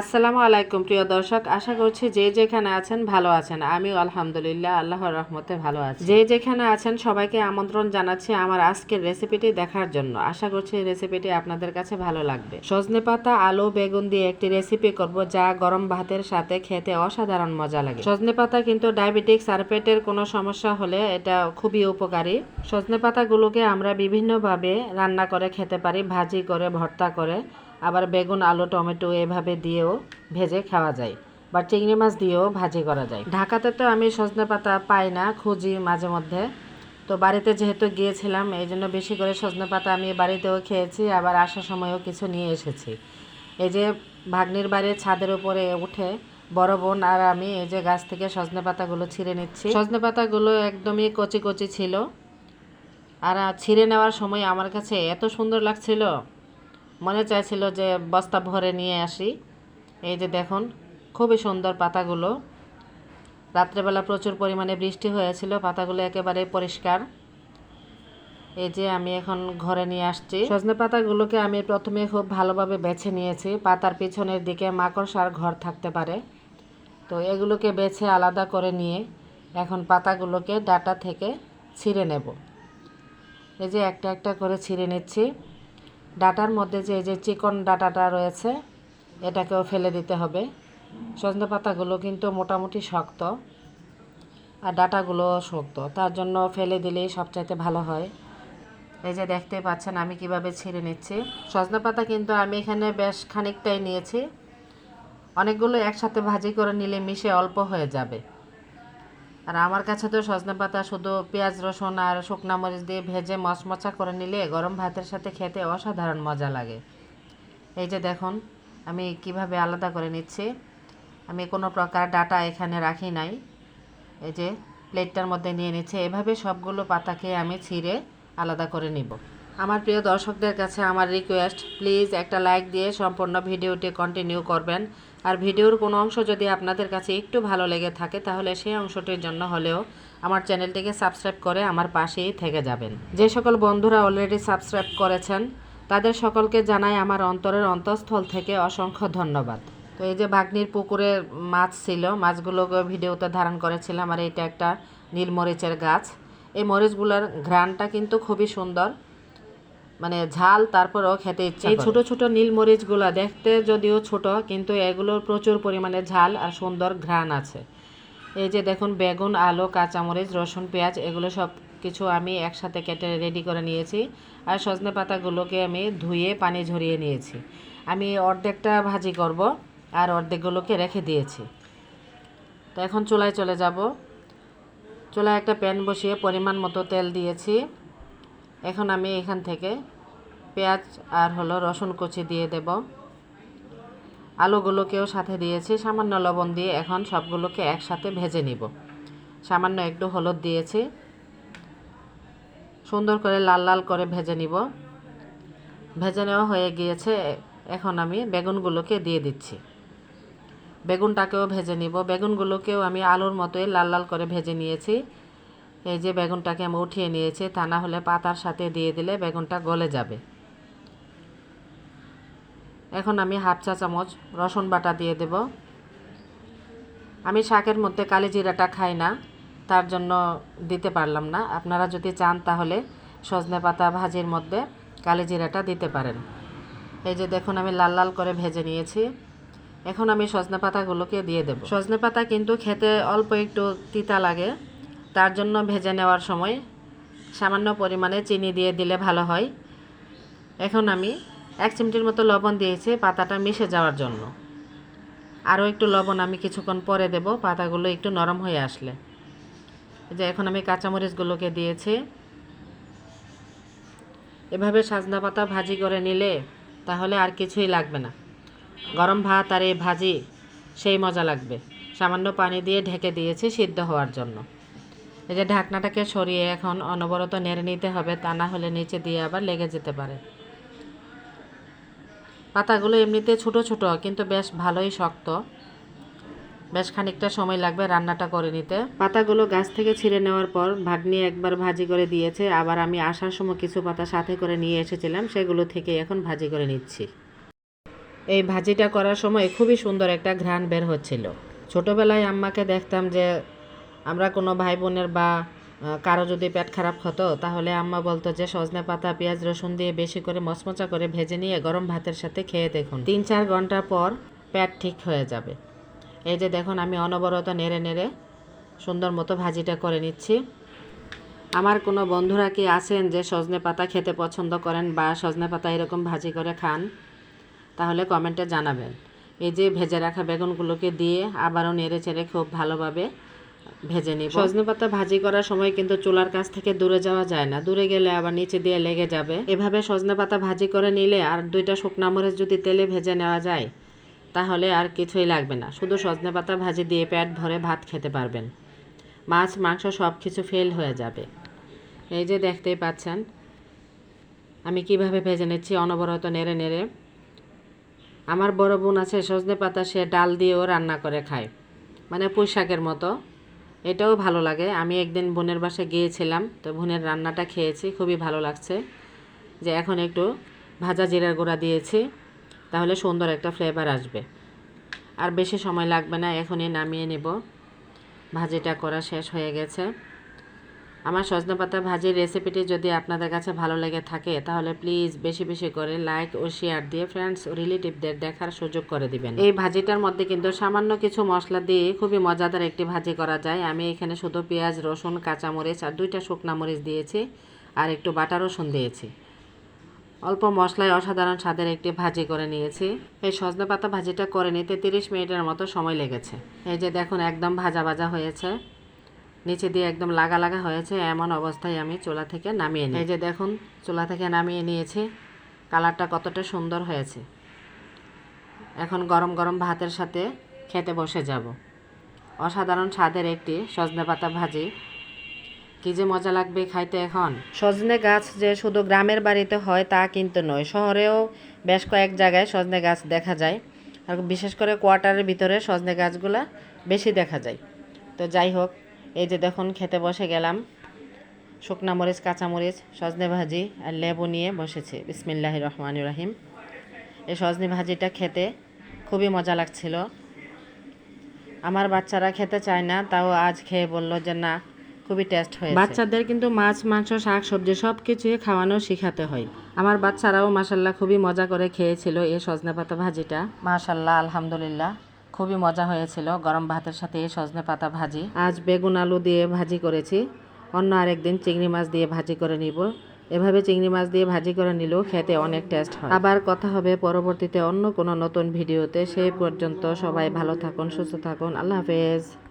আসসালামু আলাইকুম, প্রিয় দর্শক। আশা করছি যে যেখানে আছেন ভালো আছেন। আমিও আলহামদুলিল্লাহ, আল্লাহর রহমতে ভালো আছি। যে যেখানে আছেন, সবাইকে আমন্ত্রণ জানাচ্ছি আমার আজকের রেসিপিটি দেখার জন্য। আশা করছি রেসিপিটি আপনাদের কাছে ভালো লাগবে। সজনে পাতা, আলু, বেগুন দিয়ে একটি রেসিপি করব যা গরম ভাতের সাথে খেতে অসাধারণ মজা লাগে। সজনে পাতা কিন্তু ডায়াবেটিক্স আর পেটের কোনো সমস্যা হলে এটা খুবই উপকারী। সজনে পাতাগুলোকে আমরা বিভিন্নভাবে রান্না করে খেতে পারি, ভাজি করে, ভর্তা করে। আবার বেগুন, আলু, টমেটো এভাবে দিয়েও ভেজে খাওয়া যায় বা চিংড়ি মাছ দিয়েও ভাজি করা যায়। ঢাকাতে তো আমি সজনে পাতা পাই না, খুঁজি মাঝে মধ্যে। তো বাড়িতে যেহেতু গিয়েছিলাম, এই জন্য বেশি করে সজনে পাতা আমি বাড়িতেও খেয়েছি, আবার আসার সময়ও কিছু নিয়ে এসেছি। এই যে ভাগ্নির বাড়ির ছাদের উপরে উঠে বড় বোন আর আমি এই যে গাছ থেকে সজনে পাতাগুলো ছিঁড়ে নিচ্ছি। সজনে পাতাগুলো একদমই কচি কচি ছিল। আর ছিঁড়ে নেওয়ার সময় আমার কাছে এত সুন্দর লাগছিল মনে চাইছিল যে বস্তা ভরে নিয়ে আসি। এই যে দেখুন, খুবই সুন্দর পাতাগুলো। রাত্রেবেলা প্রচুর পরিমাণে বৃষ্টি হয়েছিল, পাতাগুলো একেবারে পরিষ্কার। এই যে আমি এখন ঘরে নিয়ে আসছি। সজনে পাতাগুলোকে আমি প্রথমে খুব ভালোভাবে বেছে নিয়েছি। পাতার পিছনের দিকে মাকড়সার ঘর থাকতে পারে। তো এগুলোকে বেছে আলাদা করে নিয়ে এখন পাতাগুলোকে ডাটা থেকে ছিঁড়ে নেব। এই যে একটা একটা করে ছিঁড়ে নিচ্ছি। ডাটার মধ্যে যে যে চিকন ডাটাটা রয়েছে, এটাকেও ফেলে দিতে হবে। সজনে পাতাগুলো কিন্তু মোটামুটি শক্ত আর ডাটাগুলোও শক্ত। তার জন্য ফেলে দিলেই সবচাইতে ভালো হয়। এই যে দেখতে পাচ্ছেন আমি কীভাবে ছিঁড়ে নিচ্ছি। সজনে পাতা কিন্তু আমি এখানে বেশ খানিকটাই নিয়েছি। অনেকগুলো একসাথে ভাজি করে নিলে মিশে অল্প হয়ে যাবে। আর আমার কাছে তো সজনে পাতা, শুধু পেঁয়াজ, রসুন আর শুকনা মরিচ দিয়ে ভেজে মচমচা করে নিলে গরম ভাতের সাথে খেতে অসাধারণ মজা লাগে। এই যে দেখুন, আমি কীভাবে আলাদা করে নিচ্ছি। আমি কোনো প্রকার ডাটা এখানে রাখি নাই। এই যে প্লেটটার মধ্যে নিয়ে নিচ্ছে। এভাবে সবগুলো পাতাকে আমি ছিঁড়ে আলাদা করে নিব। আমার প্রিয় দর্শকদের কাছে আমার রিকোয়েস্ট প্লিজ একটা লাইক দিয়ে সম্পূর্ণ ভিডিওটি কন্টিনিউ করবেন। আর ভিডিওর কোনো অংশ যদি আপনাদের কাছে একটু ভালো লেগে থাকে, তাহলে সেই অংশটির জন্য হলেও আমার চ্যানেলটিকে সাবস্ক্রাইব করে আমার পাশেই থেকে যাবেন। যে সকল বন্ধুরা অলরেডি সাবস্ক্রাইব করেছেন, তাদের সকলকে জানাই আমার অন্তরের অন্তঃস্থল থেকে অসংখ্য ধন্যবাদ। তো এই যে ভাগ্নির পুকুরে মাছ ছিল, মাছগুলোকে ভিডিওতে ধারণ করেছিলাম, আর এটা একটা নীলমরিচের গাছ। এই মরিচগুলোর ঘ্রাণটা কিন্তু খুবই সুন্দর। মানে ঝাল তারপরেও খেতে ইচ্ছা এই ছোট ছোট নীল মরিচগুলো দেখতে যদিও ছোট কিন্তু এগুলোর প্রচুর পরিমাণে ঝাল আর সুন্দর ঘ্রাণ আছে। এই যে দেখুন বেগুন আলু কাঁচামরিচ রসুন পেঁয়াজ এগুলো সব কিছু আমি একসাথে কেটে রেডি করে নিয়েছি। আর সজনে পাতাগুলোকে আমি ধুয়ে পানি ঝরিয়ে নিয়েছি। আমি অর্ধেকটা ভাজি করব আর অর্ধেকগুলোকে রেখে দিয়েছি। তো এখন চুলায় চলে যাব। চুলায় একটা প্যান বসিয়ে পরিমাণ মতো তেল দিয়েছি। এখন আমি এখান থেকে পেঁয়াজ আর হলো রসুন কুচি দিয়ে দেব। আলুগুলোকেও সাথে দিয়েছি। সামান্য লবণ দিয়ে এখন সবগুলোকে একসাথে ভেজে নিব। সামান্য একটু হলুদ দিয়েছি। সুন্দর করে লাল লাল করে ভেজে নিব। ভেজে নেওয়া হয়ে গিয়েছে। এখন আমি বেগুনগুলোকে দিয়ে দিচ্ছি। বেগুনটাকেও ভেজে নিব। বেগুনগুলোকেও আমি আলুর মতোই লাল লাল করে ভেজে নিয়েছি। এই যে বেগুনটাকে আমি উঠিয়ে নিয়েছি, তা না হলে পাতার সাথে দিয়ে দিলে বেগুনটা গলে যাবে। এখন আমি হাফ চা চামচ রসুন বাটা দিয়ে দেব। আমি শাকের মধ্যে কালি জিরাটা খাই না, তার জন্য দিতে পারলাম না। আপনারা যদি চান তাহলে সজনে পাতা ভাজির মধ্যে কালি জিরাটা দিতে পারেন। এই যে দেখুন, আমি লাল লাল করে ভেজে নিয়েছি। এখন আমি সজনে পাতাগুলোকে দিয়ে দেব। সজনে পাতা কিন্তু খেতে অল্প একটু তিতা লাগে, তার জন্য ভেজে নেওয়ার সময় সামান্য পরিমাণে চিনি দিয়ে দিলে ভালো হয়। এখন আমি এক চিমটির মতো লবণ দিয়েছি পাতাটা মিশে যাওয়ার জন্য। আরও একটু লবণ আমি কিছুক্ষণ পরে দেব, পাতাগুলো একটু নরম হয়ে আসলে। যে এখন আমি কাঁচামরিচগুলোকে দিয়েছি। এভাবে সাজনা পাতা ভাজি করে নিলে তাহলে আর কিছুই লাগবে না। গরম ভাত আর এই ভাজি, সেই মজা লাগবে। সামান্য পানি দিয়ে ঢেকে দিয়েছি সিদ্ধ হওয়ার জন্য। এই যে ঢাকনাটাকে সরিয়ে এখন অনবরত নেড়ে নিতে হবে, তা না হলে নিচে দিয়ে আবার লেগে যেতে পারে। পাতাগুলো এমনিতে ছোট ছোট, কিন্তু বেশ ভালোই শক্ত। বেশ খানিকটা সময় লাগবে রান্নাটা করে নিতে। পাতাগুলো গাছ থেকে ছিঁড়ে নেওয়ার পর ভাগ্নি একবার ভাজি করে দিয়েছে। আবার আমি আসার সময় কিছু পাতা সাথে করে নিয়ে এসেছিলাম, সেগুলো থেকে এখন ভাজি করে নিচ্ছি। এই ভাজিটা করার সময় খুবই সুন্দর একটা ঘ্রাণ বের হচ্ছিল। ছোটোবেলায় আম্মাকে দেখতাম যে আমরা কোনো ভাই বোনের বা কারও যদি পেট খারাপ হতো, তাহলে আম্মা বলতো যে, সজনে পাতা, পেঁয়াজ রসুন দিয়ে বেশি করে মচমচা করে ভেজে নিয়ে গরম ভাতের সাথে খেয়ে দেখুন। তিন চার ঘণ্টা পর পেট ঠিক হয়ে যাবে। এই যে দেখুন, আমি অনবরত নেড়ে নেড়ে সুন্দর মতো ভাজিটা করে নিচ্ছি। আমার কোনো বন্ধুরা কি আছেন যে, সজনে পাতা খেতে পছন্দ করেন বা সজনে পাতা এরকম ভাজি করে খান? তাহলে কমেন্টে জানাবেন। এই যে ভেজে রাখা বেগুনগুলোকে দিয়ে আবারও নেড়ে চেড়ে খুব ভালোভাবে ভেজে নিব। সজনে পাতা ভাজি করার সময় কিন্তু চুলার কাছ থেকে দূরে যাওয়া যায় না। দূরে গেলে আবার নিচে দিয়ে লেগে যাবে। এভাবে সজনে পাতা ভাজি করে নিলে আর দুইটা শুকনা মরিচ যদি তেলে ভেজে নেওয়া যায়, তাহলে আর কিছুই লাগবে না। শুধু সজনে পাতা ভাজি দিয়ে পেট ভরে ভাত খেতে পারবেন। মাছ, মাংস সব কিছু ফেল হয়ে যাবে। এই যে দেখতেই পাচ্ছেন, আমি কীভাবে ভেজে নিচ্ছি অনবরত নেড়ে নেড়ে। আমার বড় বোন আছে, সজনে পাতা সে ডাল দিয়েও রান্না করে খায়। মানে পুঁই শাকের মতো। এটাও ভালো লাগে। আমি একদিন বোনের বাসায় গিয়েছিলাম, তো বোনের রান্নাটা খেয়েছি, খুবই ভালো লাগছে। যে এখন একটু ভাজা জিরার গুঁড়া দিয়েছি, তাহলে সুন্দর একটা ফ্লেভার আসবে। আর বেশি সময় লাগবে না, এখনই নামিয়ে নেব। ভাজিটা করা শেষ হয়ে গেছে। আমার সজনে পাতা ভাজির রেসিপিটি যদি আপনাদের কাছে ভালো লেগে থাকে, তাহলে প্লিজ বেশি বেশি করে লাইক ও শেয়ার দিয়ে ফ্রেন্ডস ও রিলেটিভদের দেখার সুযোগ করে দিবেন। এই ভাজিটার মধ্যে কিন্তু সামান্য কিছু মশলা দিয়ে খুবই মজাদার একটি ভাজি করা যায়। আমি এখানে শুধু পেঁয়াজ, রসুন, কাঁচামরিচ আর দুইটা শুকনা মরিচ দিয়েছি আর একটু বাটা রসুন দিয়েছি। অল্প মশলায় অসাধারণ স্বাদের একটি ভাজি করে নিয়েছি। এই সজনে পাতা ভাজিটা করে নিতে তিরিশ মিনিটের মতো সময় লেগেছে। এই যে দেখুন, একদম ভাজা ভাজা হয়েছে। নিচে দিয়ে একদম লাগা লাগা হয়েছে এমন অবস্থায় আমি চুলা থেকে নামিয়ে নিই। এই যে দেখুন চুলা থেকে নামিয়ে নিয়েছি। কালারটা কতটা সুন্দর হয়েছে। এখন গরম গরম ভাতের সাথে খেতে বসে যাব। অসাধারণ স্বাদের একটি সজনে পাতা ভাজি। কি যে মজা লাগবে খাইতে এখন। সজনে গাছ যে শুধু গ্রামের বাড়িতে হয় তা কিন্তু নয় শহরেও বেশ কয়েক জায়গায় সজনে গাছ দেখা যায়। আর বিশেষ করে কোয়ার্টারের ভিতরে সজনে গাছগুলা বেশি দেখা যায়। তো যাই হোক এই যে দেখুন খেতে বসে গেলাম। শুকনা মরিচ কাঁচামরিচ সজনে ভাজি আর লেবু নিয়ে বসেছি। বিসমিল্লাহ রহমান রাহিম। এই সজনে ভাজিটা খেতে খুবই মজা লাগছিল। আমার বাচ্চারা খেতে চায় না তাও আজ খেয়ে বলল যে না খুবই টেস্ট হয়েছে। বাচ্চাদের কিন্তু মাছ মাংস শাক সবজি সব কিছুই খাওয়ানো শেখাতে হয়। আমার বাচ্চারাও মাসাল্লাহ খুবই মজা করে খেয়েছিল এই সজনে পাতা ভাজিটা। মাসাল্লাহ আলহামদুলিল্লাহ। খুবই মজা হয়েছিল। গরম ভাতের সাথে সজনে পাতা ভাজি। আজ বেগুন আলু দিয়ে ভাজি করেছি। অন্য আরেক দিন চিংড়ি মাছ দিয়ে ভাজি করে নিব। এভাবে চিংড়ি মাছ দিয়ে ভাজি করে নিলেও খেতে অনেক টেস্ট হয়। আবার কথা হবে পরবর্তীতে অন্য কোনো নতুন ভিডিওতে। সেই পর্যন্ত সবাই ভালো থাকুন, সুস্থ থাকুন। আল্লাহ হাফেজ।